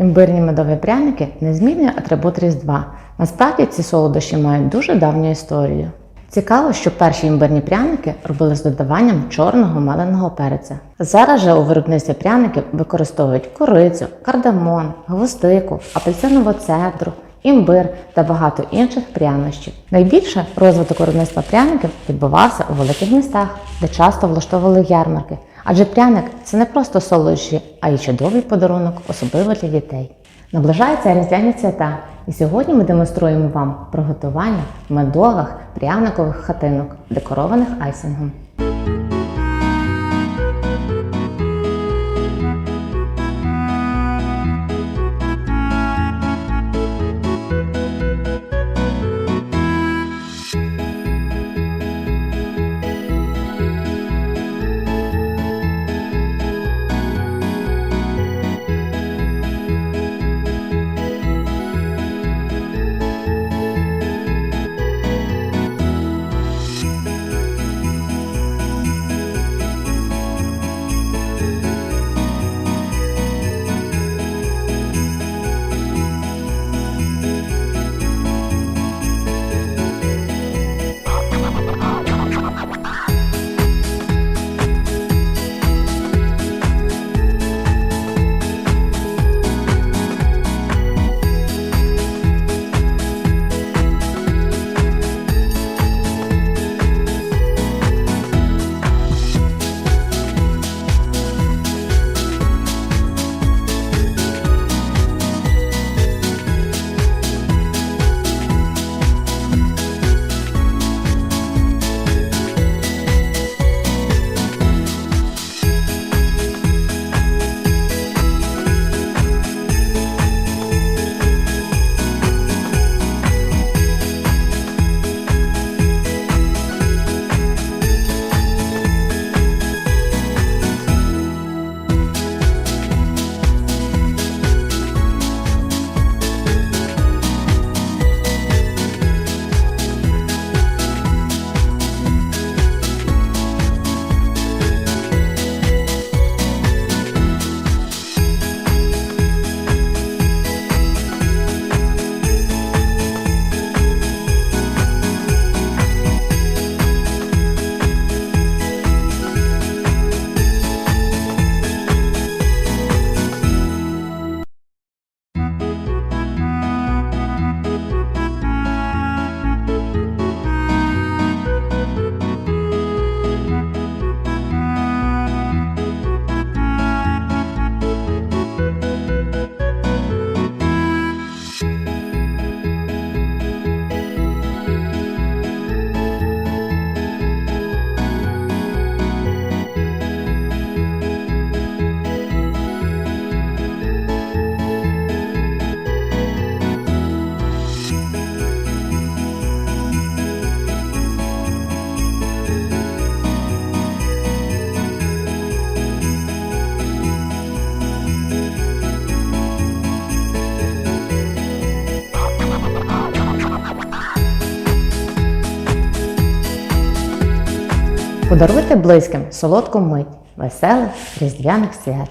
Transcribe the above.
Імбирні медові пряники незмінний атрибут Різдва. Насправді ці солодощі мають дуже давню історію. Цікаво, що перші імбирні пряники робили з додаванням чорного меленого перця. Зараз же у виробництві пряників використовують корицю, кардамон, гвоздику, апельсинову цедру, імбир та багато інших прянощів. Найбільше розвиток виробництва пряників відбувався у великих містах, де часто влаштовували ярмарки. Адже пряник це не просто солодощі, а й чудовий подарунок, особливо для дітей. Наближаються різдвяні свята, і сьогодні ми демонструємо вам приготування медових пряникових хатинок, декорованих айсингом. Подаруйте близьким солодку мить веселих різдвяних свят.